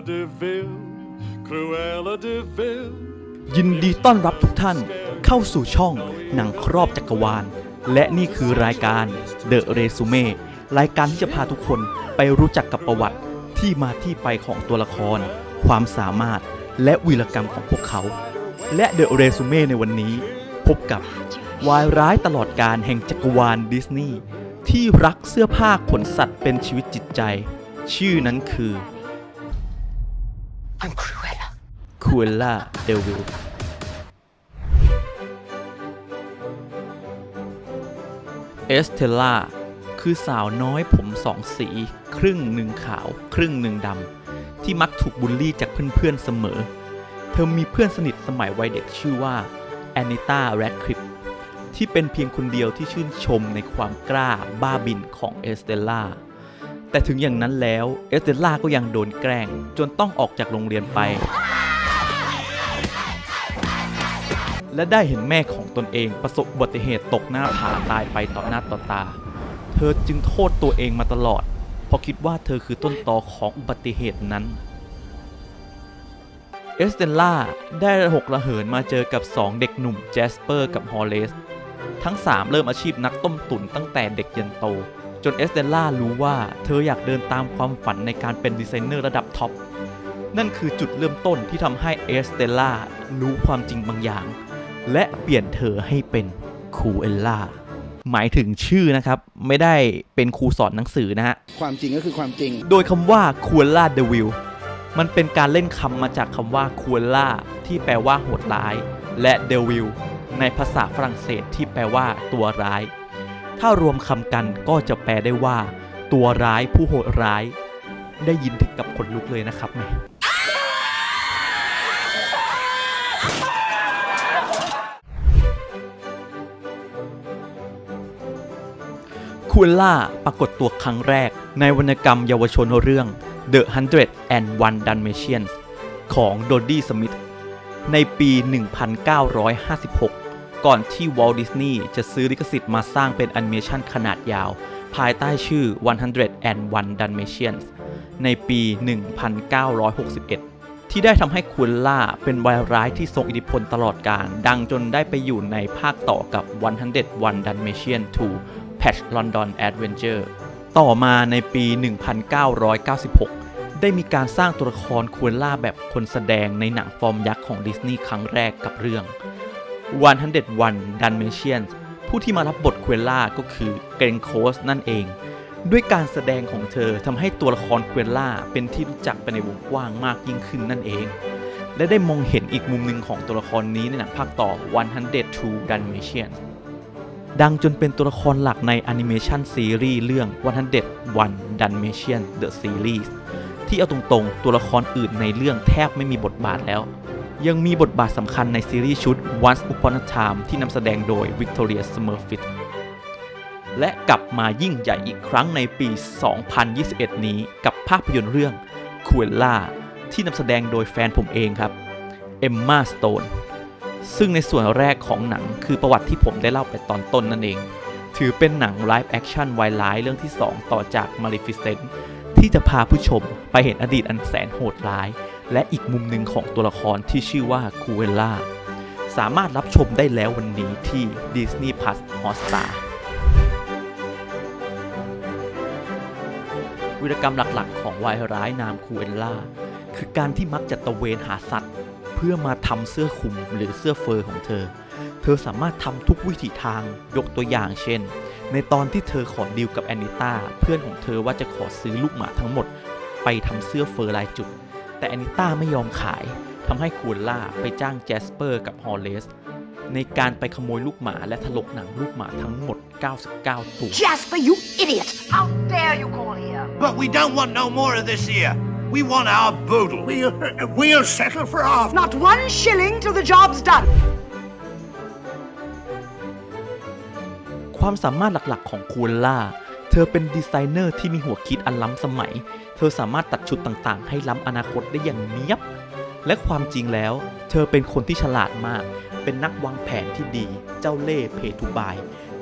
De Vil, Cruella de Vil. ยินดีต้อนรับทุกท่านเข้าสู่ช่องหนังครอบจักรวาล และนี่คือรายการ The Resume รายการที่จะพาทุกคนไปรู้จักกับประวัติที่มาที่ไปของตัวละคร ความสามารถและวีรกรรมของพวกเขา และ The Resume ในวันนี้ พบกับวายร้ายตลอดการแห่งจักรวาลดิสนีย์ที่รักเสื้อผ้าขนสัตว์เป็นชีวิตจิตใจ ชื่อนั้นคือ I'm Cruella. คูเอล่าเดวิลเอสเทล่าคือสาวน้อยผมสองสี ครึ่งหนึ่งขาว ครึ่งหนึ่งดำ ที่มักถูกบูลลี่จากเพื่อนๆเสมอ เธอมีเพื่อนสนิทสมัยวัยเด็กชื่อว่าแอนนิต้าแรดคลิปที่เป็นเพียงคนเดียวที่ชื่นชมในความกล้าบ้าบินของเอสเตลล่า แต่ถึงอย่างนั้นแล้วเอสเตลล่าก็ยังโดนแกล้ง จนต้องออกจากโรงเรียนไป และได้เห็นแม่ของตนเองประสบอุบัติเหตุตกหน้าผาตายไปต่อหน้าต่อตา เธอจึงโทษตัวเองมาตลอด เพราะคิดว่าเธอคือต้นตอของอุบัติเหตุนั้นเอสเตลล่าได้หกระเหินมาเจอกับ 2 เด็กหนุ่มแจสเปอร์กับฮอลเลส ทั้ง 3 เริ่มอาชีพนักต้มตุ๋นตั้งแต่เด็กยันโต จนเอสเตลล่ารู้ว่าเธออยากเดินตามความฝันในการเป็นดีไซเนอร์ระดับท็อป นั่นคือจุดเริ่มต้นที่ทำให้เอสเตลล่ารู้ความจริงบางอย่าง และเปลี่ยนเธอให้เป็นครูเอลล่าหมายถึงชื่อนะครับ ไม่ได้เป็นครูสอนหนังสือนะฮะ ความจริงก็คือความจริง โดยคำว่าคูล่าเดวิลมันเป็นการเล่นคำมาจากคำว่าคูล่าที่แปลว่าโหดร้าย และเดวิลในภาษาฝรั่งเศสที่แปลว่าตัวร้าย ถ้ารวมคำกันก็จะแปลได้ว่า ตัวร้ายผู้โหดร้าย ได้ยินถึงกับขนลุกเลยนะครับแม่คูลล่าปรากฏตัวครั้งแรกในวรรณกรรมเยาวชนเรื่อง The Hundred and One Dalmatians ของโดดี้สมิธในปี 1956 ก่อนที่วอลดิสนีย์จะซื้อลิขสิทธิ์มาสร้างเป็นแอนิเมชันขนาดยาว ภายใต้ชื่อ 101 Dalmatians ในปี 1961 ที่ได้ทำให้คูลล่าเป็นวายร้ายที่ทรงอิทธิพลตลอดการ ดังจนได้ไปอยู่ในภาคต่อกับ 101 Dalmatian 2 Patch London Adventure ต่อมาในปี 1996ได้มีการสร้างตัวละครคูลล่าแบบคนแสดงในหนังฟอร์มยักษ์ของดิสนีย์ครั้งแรกกับเรื่อง 101 Dalmatians ผู้ที่มารับบทควีล่าก็คือเกรนโคสนั่นเอง ด้วยการแสดงของเธอทำให้ตัวละครควีล่าเป็นที่รู้จักไปในวงกว้างมากยิ่งขึ้นนั่นเอง และได้มองเห็นอีกมุมหนึ่งของตัวละครนี้ในหนังภาคต่อ 102 Dalmatians ดังจนเป็นตัวละครหลักในแอนิเมชันซีรีส์เรื่อง 101 Dalmatian The Series ที่เอาตรงๆ ตัวละครอื่นในเรื่องแทบไม่มีบทบาทแล้ว ยังมีบทบาทสำคัญในซีรีส์ชุด Once Upon a Time ที่นำแสดงโดย Victoria Smurfit และกลับมายิ่งใหญ่อีกครั้งในปี 2021 นี้กับภาพยนตร์เรื่อง Cruella ที่นำแสดงโดยแฟนผมเองครับ Emma Stone ซึ่งในส่วนแรกของหนังคือประวัติที่ผมได้เล่าไปตอนต้นนั่นเอง ถือเป็นหนังไลฟ์แอคชั่นไวายร้ายเรื่องที่ 2 ต่อจาก Maleficent ที่จะพาผู้ชมไปเห็นอดีตอันแสนโหดร้าย และอีกมุมหนึ่งของตัวละครที่ชื่อว่าคูเวล่าสามารถรับชมได้แล้ววันนี้ที่ Disney Plus Hotstar วิรกรรมหลักๆ ของวายร้ายนามคูเวล่า คือการที่มักจะตระเวนหาสัตว์ เพื่อมาทำเสื้อคลุมหรือเสื้อเฟอร์ของเธอ เธอสามารถทำทุกวิถีทางยกตัวอย่างเช่น ในตอนที่เธอขอดีลกับแอนนิต้าเพื่อนของเธอว่าจะขอซื้อลูกหมาทั้งหมด ไปทำเสื้อเฟอร์ลายจุด แต่แอนนิต้าไม่ยอมขายทำให้คูลล่าไปจ้างแจสเปอร์กับฮอลเลสในการไปขโมยลูกหมาและถลกหนังลูกหมาทั้งหมด 99 ตัว Jasper, you idiot! How dare you call here? But we don't want no more of this here. We want our boodle. We'll, we'll settle for half. Not one shilling till the job's done. ความสามารถหลักๆของคูลล่าเธอเป็นดีไซเนอร์ที่มีหัวคิดอันล้ำสมัย เธอสามารถตัดชุดต่างๆ ให้ล้ำอนาคตได้อย่างเนี้ยบ และความจริงแล้ว เธอเป็นคนที่ฉลาดมาก เป็นนักวางแผนที่ดี เจ้าเล่ห์เพทุบาย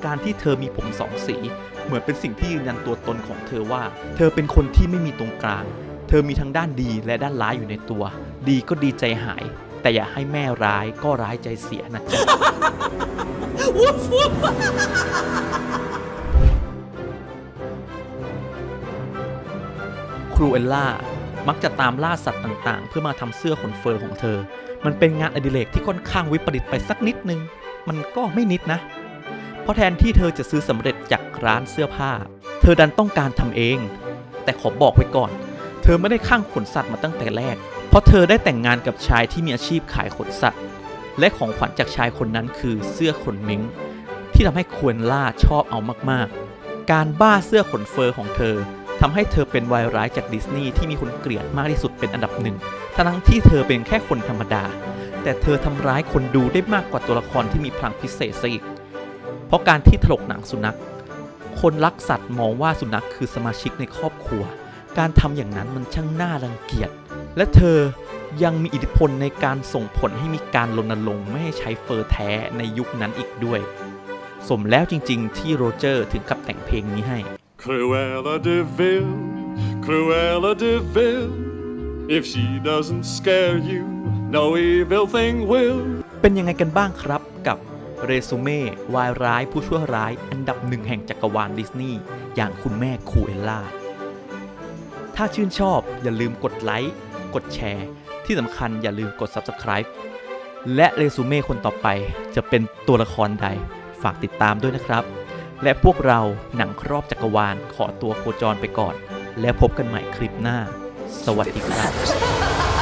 การที่เธอมีผมสองสี เหมือนเป็นสิ่งที่ยืนยันตัวตนของเธอว่า เธอเป็นคนที่ไม่มีตรงกลาง เธอมีทั้งด้านดีและด้านร้ายอยู่ในตัว ดีก็ดีใจหาย แต่อย่าให้แม่ร้ายก็ร้ายใจเสียนะจ๊ะ รูเอลล่ามักจะตามล่าสัตว์ต่างๆ เพื่อมาทำเสื้อขนเฟอร์ของเธอ มันเป็นงานอดิเรกที่ค่อนข้างวิปริตไปสักนิดนึง มันก็ไม่นิดนะ เพราะแทนที่เธอจะซื้อสำเร็จจากร้านเสื้อผ้า เธอดันต้องการทำเอง แต่ขอบอกไว้ก่อน เธอไม่ได้ข้างขนสัตว์มาตั้งแต่แรก เพราะเธอได้แต่งงานกับชายที่มีอาชีพขายขนสัตว์ และของขวัญจากชายคนนั้นคือเสื้อขนมิงที่ทำให้ควนล่าชอบเอามากๆ การบ้าเสื้อขนเฟอร์ของเธอ ทำให้เธอเป็นวายร้ายจากดิสนีย์ที่มีคนเกลียดมากที่สุดเป็นอันดับหนึ่ง ทั้งที่เธอเป็นแค่คนธรรมดา แต่เธอทำร้ายคนดูได้มากกว่าตัวละครที่มีพลังพิเศษซะอีก เพราะการที่ถลกหนังสุนัข คนรักสัตว์มองว่าสุนัขคือสมาชิกในครอบครัว การทำอย่างนั้นมันช่างน่ารังเกียจ และเธอยังมีอิทธิพลในการส่งผลให้มีการรณรงค์ไม่ให้ใช้เฟอร์แท้ในยุคนั้นอีกด้วย สมแล้วจริง ๆ ที่โรเจอร์ถึงกับแต่งเพลงนี้ให้ Cruella de Vil, Cruella de Vil. If she doesn't scare you, no evil thing will. เป็นยังไงกันบ้างครับกับเรซูเม่วายร้ายผู้ชั่วร้าย อันดับหนึ่งแห่งจักรวาลดิสนีย์อย่างคุณแม่ครูเอลล่า ถ้าชื่นชอบอย่าลืมกดไลค์ กดแชร์ ที่สำคัญอย่าลืมกด Subscribe และเรซูเม่คนต่อไปจะเป็นตัวละครใด ฝากติดตามด้วยนะครับ และพวกเราหนังครอบจักรวาลขอตัวโคจรไปก่อน แล้วพบกันใหม่คลิปหน้า สวัสดีครับ